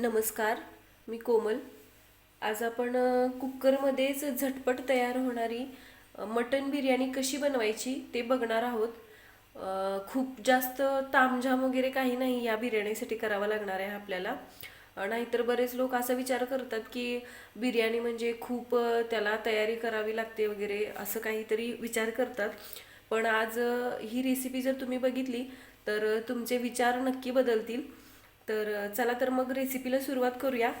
नमस्कार मी कोमल. आज आपण कुकरमध्येच झटपट तयार होणारी मटन बिर्याणी कशी बनवायची ते बघणार आहोत. खूप जास्त तामझाम वगैरे काही नाही या बिर्याणीसाठी करावा लागणार आहे आपल्याला. नाहीतर बरेच लोक असा विचार करतात की बिर्याणी म्हणजे खूप त्याला तयारी करावी लागते वगैरे असं काहीतरी विचार करतात. पण आज ही रेसिपी जर तुम्ही बघितली तर तुमचे विचार नक्की बदलतील. तर चला तर मग रेसिपीला सुरुवात करूया.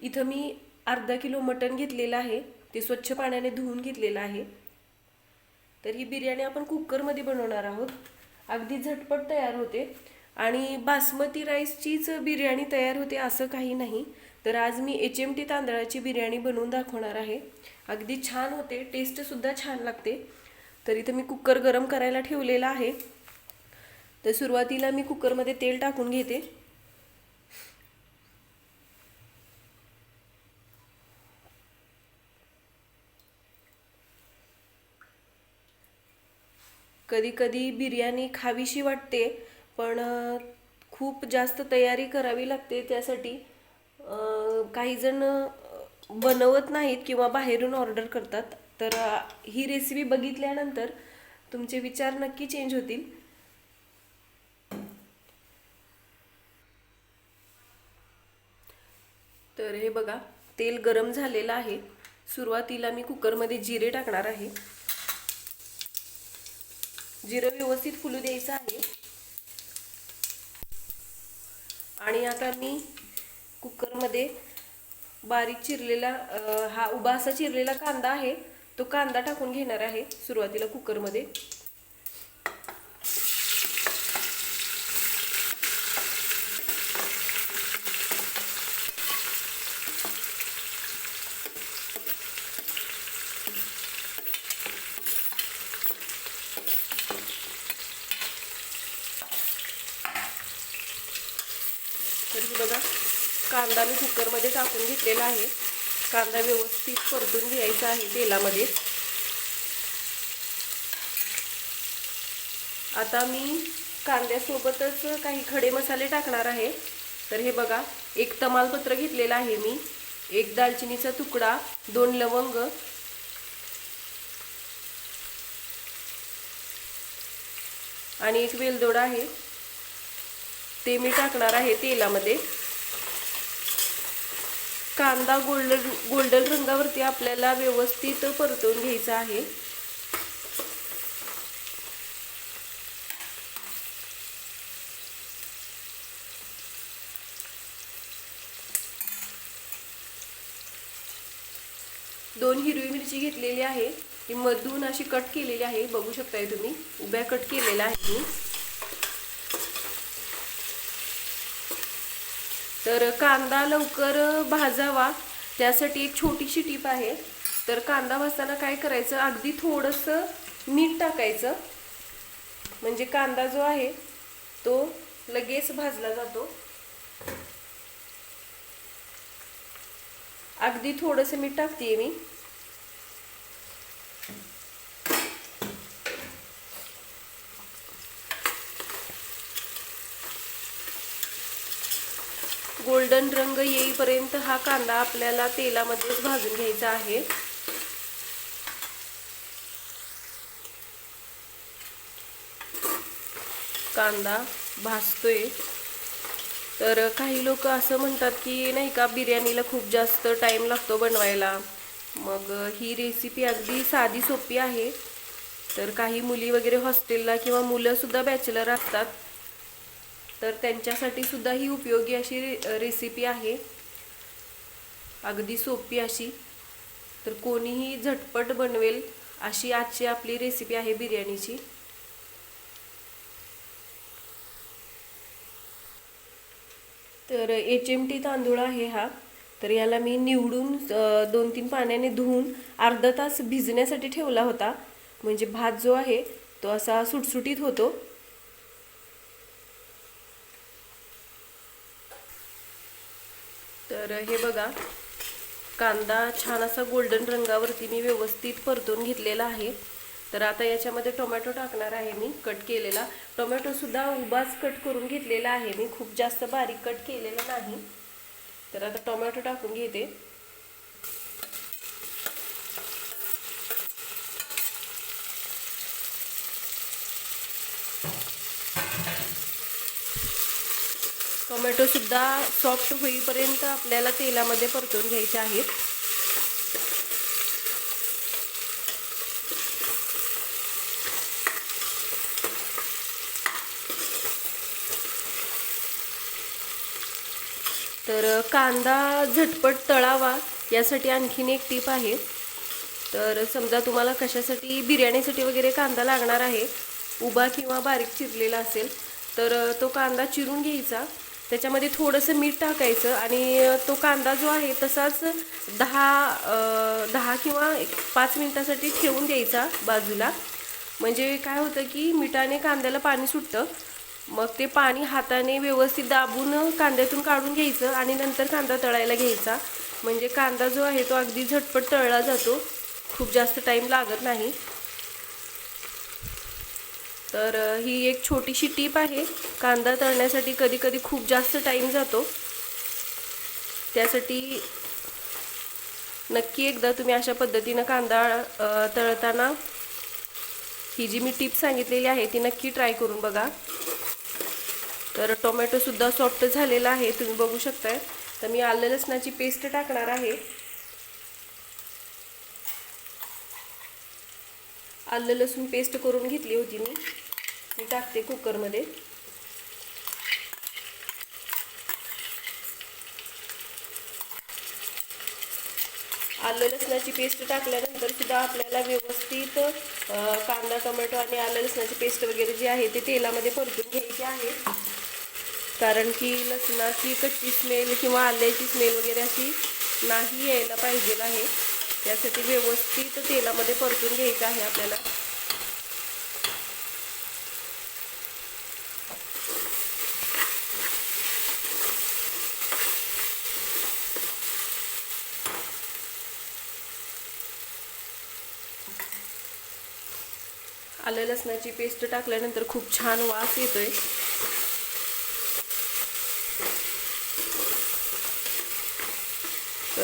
इथं मी अर्धा किलो मटण घेतलेलं आहे. ते स्वच्छ पाण्याने धुवून घेतलेलं आहे. तर ही बिर्याणी आपण कुकरमध्ये बनवणार आहोत. अगदी झटपट तयार होते. आणि बासमती राईसचीच बिर्याणी तयार होते असं काही नाही. तर आज मी एच एम टी तांदळाची बिर्याणी बनवून दाखवणार आहे. अगदी छान होते. टेस्टसुद्धा छान लागते. तर इथं मी कुकर गरम करायला ठेवलेला आहे. तर सुरुवातीला मी कुकरमध्ये तेल टाकून घेते. कधी कधी बिर्याणी खावीशी वाटते पण खूप जास्त तयारी करावी लागते त्यासाठी काहीजण काही जण बनवत नाहीत किंवा बाहेरून ऑर्डर करतात. तर ही रेसिपी बघितल्यानंतर तुमचे विचार नक्की चेंज होतील. तर हे बघा तेल गरम झालेलं आहे. सुरुवातीला मी कुकरमध्ये जिरे टाकणार आहे. जिरं व्यवस्थित फुलू द्यायचं आहे. आणि आता मी कुकरमध्ये बारीक चिरलेला हा उभा असा चिरलेला कांदा आहे तो कांदा टाकून घेणार आहे सुरुवातीला कुकरमध्ये तर हे बघा कांदा मी कुकरमध्ये टाकून घेतलेला आहे. कांदा व्यवस्थित परतून घ्यायचा आहे तेलामध्ये. आता मी कांद्यासोबतच काही खडे मसाले टाकणार आहे. तर हे बघा एक तमालपत्र घेतलेलं आहे मी. एक दालचिनीचा तुकडा दोन लवंग. आणि एक वेलदोडा आहे. ते मी टाकणार आहे तेलामध्ये. कांदा गोल्डन गोल्डन रंगावरती आपल्याला व्यवस्थित परतवून घ्यायचा आहे. दोन हिरवी मिरची घेतलेली आहे. ती मधून अशी कट केलेली आहे. बघू शकताय तुम्ही. उभ्या कट केलेल्या आहे. मी तर कांदा लवकर भाजावा. त्यासाठी एक छोटीशी टीप आहे. तर कांदा भाजताना काय करायचं? अगदी थोडंसं मीठ टाकायचं. म्हणजे कांदा जो आहे तो लगेच भाजला जातो. अगदी थोडंसं मीठ टाकते मी. गोल्डन रंग येईपर्यंत हा कांदा आपल्याला तेलामध्येच भाजून घ्यायचा आहे. कांदा भाजतोय. तर काही लोक असं म्हणतात की नाही का बिर्याणीला खूप जास्त टाईम लागतो बनवायला. मग ही रेसिपी अगदी साधी सोपी आहे. तर काही मुली वगैरे हॉस्टेलला किंवा मुलंसुद्धा बॅचलर असतात. तर त्यांच्यासाठी सुद्धा ही उपयोगी अशी रे रेसिपी आहे. अगदी सोपी अशी. तर कोणीही झटपट बनवेल अशी आजची आपली रेसिपी आहे बिर्याणीची. तर एच एम टी तांदूळ आहे हा. तर याला मी निवडून दोन तीन पाण्याने धुवून अर्धा तास भिजण्यासाठी ठेवला होता. म्हणजे भात जो आहे तो असा सुटसुटीत होतो. तर हे बघा कांदा छान असा गोल्डन रंगावरती मी व्यवस्थित परतून घेतलेला आहे. तर आता याच्यामध्ये टोमॅटो टाकणार आहे मी कट केलेला. टोमॅटोसुद्धा उभाच कट करून घेतलेला आहे मी खूप जास्त बारीक कट केलेला नाही. तर आता टोमॅटो टाकून घेते. टोमॅटोसुद्धा सॉफ्ट होईपर्यंत आपल्याला तेलामध्ये परतून घ्यायचे आहेत. तर कांदा झटपट तळावा यासाठी आणखीन एक टीप आहे. तर समजा तुम्हाला कशासाठी बिर्याणीसाठी वगैरे कांदा लागणार आहे उभा किंवा बारीक चिरलेला असेल तर तो कांदा चिरून घ्यायचा. त्याच्यामध्ये थोडंसं मीठ टाकायचं आणि तो कांदा जो आहे तसाच दहा दहा किंवा एक पाच मिनटासाठी ठेवून द्यायचा बाजूला. म्हणजे काय होतं की मिठाने कांद्याला पाणी सुटतं. मग ते पाणी हाताने व्यवस्थित दाबून कांद्यातून काढून घ्यायचं आणि नंतर कांदा तळायला घ्यायचा. म्हणजे कांदा जो आहे तो अगदी झटपट तळला जातो. खूप जास्त टाईम लागत नाही. तर ही एक छोटीशी टीप आहे. कांदा तळण्यासाठी कधी कधी खूप जास्त टाईम जातो. त्यासाठी नक्की एकदा तुम्ही अशा पद्धतीनं कांदा तळताना ही जी मी टीप सांगितलेली आहे ती नक्की ट्राय करून बघा. तर टोमॅटोसुद्धा सॉफ्ट झालेला आहे तुम्ही बघू शकताय. तर मी आलं लसणाची पेस्ट टाकणार आहे. आलं लसूण पेस्ट करून घेतली होती मी. मी टाकते कुकरमध्ये आलं लसणाची पेस्ट टाकल्यानंतर सुद्धा आपल्याला व्यवस्थित कांदा टोमॅटो आणि आलं लसणाची पेस्ट वगैरे जी आहे ते तेलामध्ये परतून घ्यायची आहे. कारण की लसणाची कच्ची स्मेल किंवा आल्याची स्मेल वगैरे अशी नाही यायला पाहिजे आहे. त्यासाठी व्यवस्थित तेलामध्ये परतून घ्यायचं आहे आपल्याला. आलं लसणाची पेस्ट टाकल्यानंतर खूप छान वास येतोय.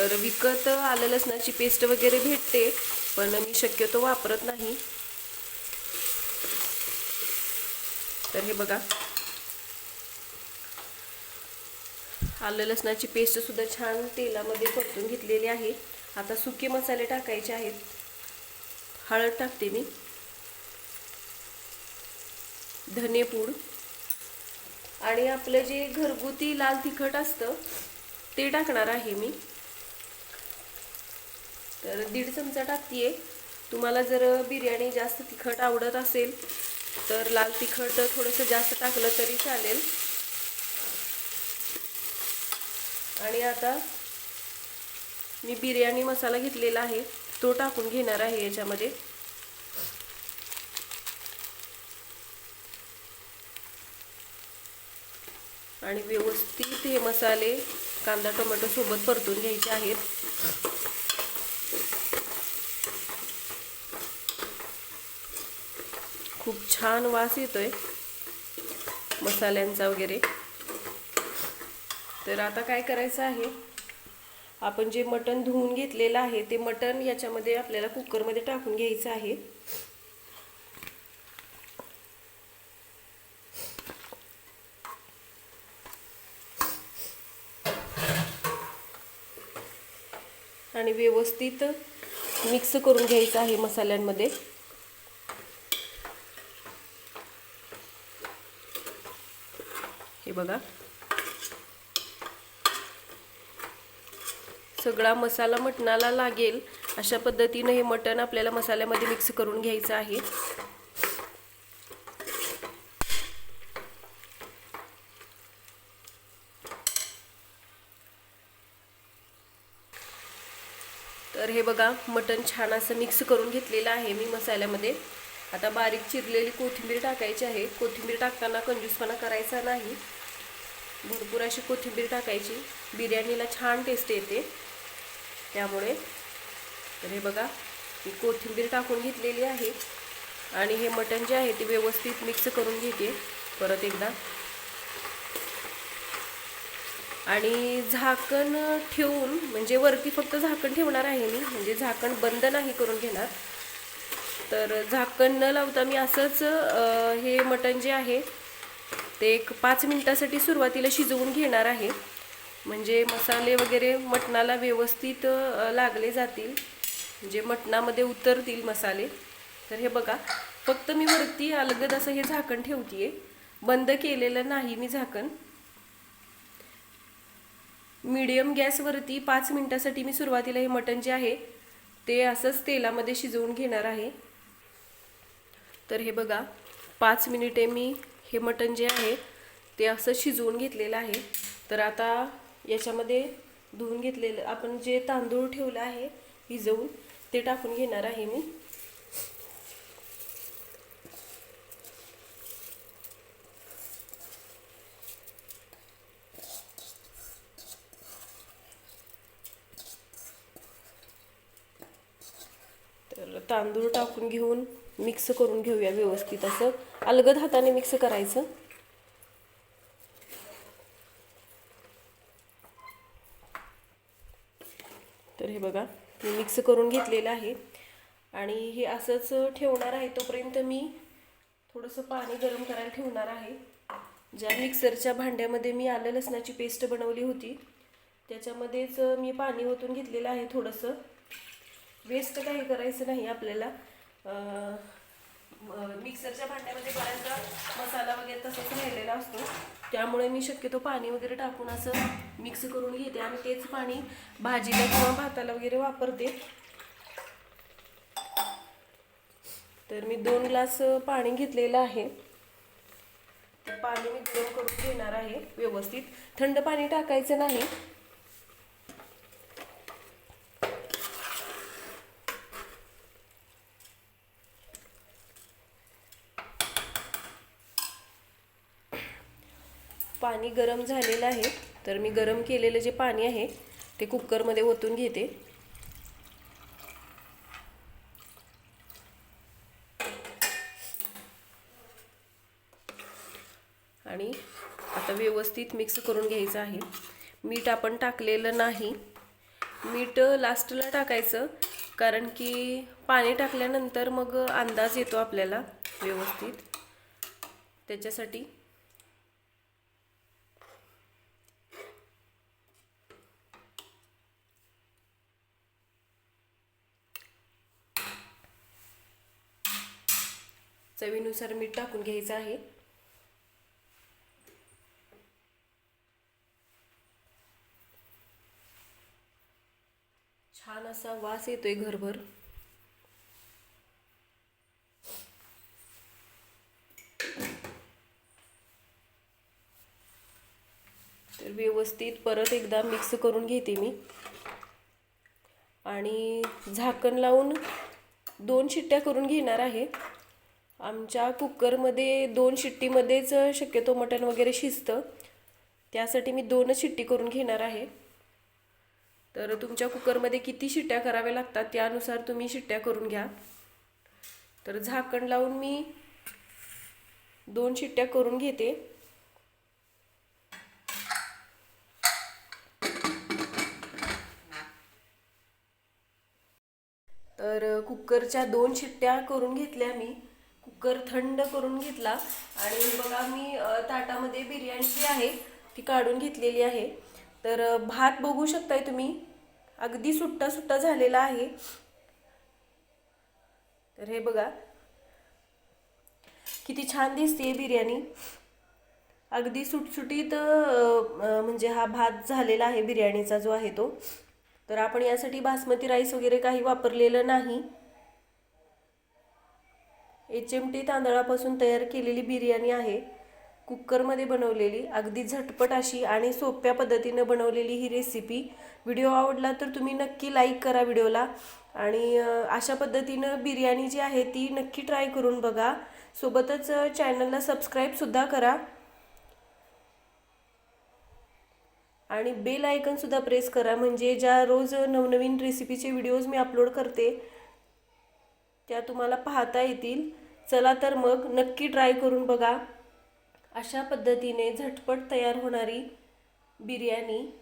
तर विकत आलं लसणाची पेस्ट वगैरे भेटते पण मी शक्यतो वापरत नाही. तर हे बघा. आलं लसणाची पेस्ट सुद्धा छान तेलामध्ये परतून घेतलेली आहे. आता सुके मसाले टाकायचे आहेत. हळद टाकते मी. धनेपूड आणि आपलं जे घरगुती लाल तिखट असतं ते टाकणार आहे मी. तर दीड चमचा टाकतीये. तुम्हाला जर बिर्याणी जास्त तिखट आवडत असेल तर लाल तिखट थोडंसं जास्त टाकलं तरी चालेल. आणि आता मी बिर्याणी मसाला घेतलेला आहे तो टाकून घेणार आहे याच्यामध्ये. आणि व्यवस्थित हे मसाले कांदा टोमॅटोसोबत परतून घ्यायचे आहेत. खूप छान वास येतोय मसाल्यांचा वगैरे. तर आता काय करायचं आहे? आपण जे मटण धुवून घेतलेलं आहे ते मटण याच्यामध्ये आपल्याला कुकरमध्ये टाकून घ्यायचं आहे. आणि व्यवस्थित मिक्स करून घ्यायचं आहे मसाल्यांमध्ये. बघा. सगळा मसाला मटणाला लागेल. अशा पद्धतीनं हे मटण आपल्याला मसाल्यामध्ये मिक्स करून घ्यायचं आहे. तर हे बघा मटण छान असं मिक्स करून घेतलेलं आहे मी मसाल्यामध्ये. आता बारीक चिरलेली कोथिंबीर टाकायची आहे. कोथिंबीर टाकताना कंजूसपणा करायचा नाही. भरपूर अशी कोथिंबीर टाकायची. बिर्याणीला छान टेस्ट येते. त्यामुळे तर हे बघा मी कोथिंबीर टाकून घेतलेली आहे. आणि हे मटण जे आहे ते व्यवस्थित मिक्स करून घेते. परत एकदा. आणि झाकण ठेवून म्हणजे वरती फक्त झाकण ठेवणार आहे मी. म्हणजे झाकण बंद नाही करून घेणार. तर झाकण न लावता मी असंच हे मटण जे आहे ते एक पाच मिनटासाठी सुरुवातीला शिजवून घेणार आहे. म्हणजे मसाले वगैरे मटणाला व्यवस्थित लागले जातील. म्हणजे मटणामध्ये उतरतील मसाले. तर हे बघा फक्त मी वरती अलगद असं हे झाकण ठेवतीये. बंद केलेलं नाही मी झाकण. मीडियम गॅसवरती पाच मिनटासाठी मी सुरुवातीला हे मटण जे आहे ते असंच तेलामध्ये शिजवून घेणार आहे. तर हे बघा पाच मिनिटे मी हे मटण जे आहे ते असं शिजवून घेतलेलं आहे. तर आता याच्यामध्ये धुवून घेतलेलं आपण जे तांदूळ ठेवलं आहे भिजवून ते टाकून घेणार आहे मी. तर तांदूळ टाकून घेऊन मिक्स करून घेऊया व्यवस्थित असं. अलगद हाताने मिक्स करायचं. तर हे बघा मी मिक्स करून घेतलेलं आहे. आणि हे असंच ठेवणार आहे तोपर्यंत मी थोडंसं पाणी गरम करायला ठेवणार आहे. ज्या मिक्सरच्या भांड्यामध्ये मी आलं लसणाची पेस्ट बनवली होती त्याच्यामध्येच मी पाणी ओतून घेतलेलं आहे थोडंसं. वेस्ट काही करायचं नाही आपल्याला. मिक्सरच्या भांड्यामध्ये बऱ्याचदा मसाला वगैरे तसाच राहिलेला असतो. त्यामुळे मी शक्यतो पाणी वगैरे टाकून असं मिक्स करून घेते आणि तेच पाणी भाजीला किंवा भाताला वगैरे वापरते. तर मी दोन ग्लास पाणी घेतलेलं आहे. पाणी मी गरम करून घेणार आहे व्यवस्थित. थंड पाणी टाकायचं नाही. पाणी गरम झालेलं आहे. तर मी गरम केलेलं जे पाणी आहे ते कुकरमध्ये ओतून घेते. आणि आता व्यवस्थित मिक्स करून घ्यायचं आहे. मीठ आपण टाकलेलं नाही. मीठ लास्टला टाकायचं कारण की पाणी टाकल्यानंतर मग अंदाज येतो आपल्याला व्यवस्थित. त्याच्यासाठी चवीनुसार मीठ टाकून घ्यायचं आहे. छान असा वास येतोय घरभर. तर व्यवस्थित परत एकदा मिक्स करून घेते मी. आणि झाकण लावून दोन शिट्ट्या करून घेणार आहे. आमच्या कुकरमध्ये दोन शिट्टीमध्येच शक्यतो मटण वगैरे शिजतं. त्यासाठी मी दोनच शिट्टी करून घेणार आहे. तर तुमच्या कुकरमध्ये किती शिट्ट्या कराव्या लागतात त्यानुसार तुम्ही शिट्ट्या करून घ्या. तर झाकण लावून मी दोन शिट्ट्या करून घेते. तर कुकरच्या दोन शिट्ट्या करून घेतल्या मी. कुकर थंड करून घेतला. आणि बघा मी ताटामध्ये बिर्याणी जी आहे ती काढून घेतलेली आहे. तर भात बघू शकताय तुम्ही. अगदी सुट्टा सुट्टा झालेला आहे. तर हे बघा. किती छान दिसते बिर्याणी. अगदी सुटसुटीत म्हणजे हा भात झालेला आहे बिर्याणीचा जो आहे तो. तर आपण यासाठी बासमती राईस वगैरे काही वापरलेलं नाही. एच एम टी तांदळापासून तयार केलेली बिर्याणी आहे. कुकरमध्ये बनवलेली अगदी झटपट अशी आणि सोप्या पद्धतीनं बनवलेली ही रेसिपी व्हिडिओ आवडला तर तुम्ही नक्की लाईक करा व्हिडिओला. आणि अशा पद्धतीनं बिर्याणी जी आहे ती नक्की ट्राय करून बघा. सोबतच चॅनलला सबस्क्राईबसुद्धा करा. आणि बेल आयकनसुद्धा प्रेस करा. म्हणजे ज्या रोज नवनवीन रेसिपीचे व्हिडिओज मी अपलोड करते त्या तुम्हाला पाहता येतील. चला तर मग नक्की ट्राय करून बघा. अशा पद्धतीने झटपट तयार होणारी बिर्याणी.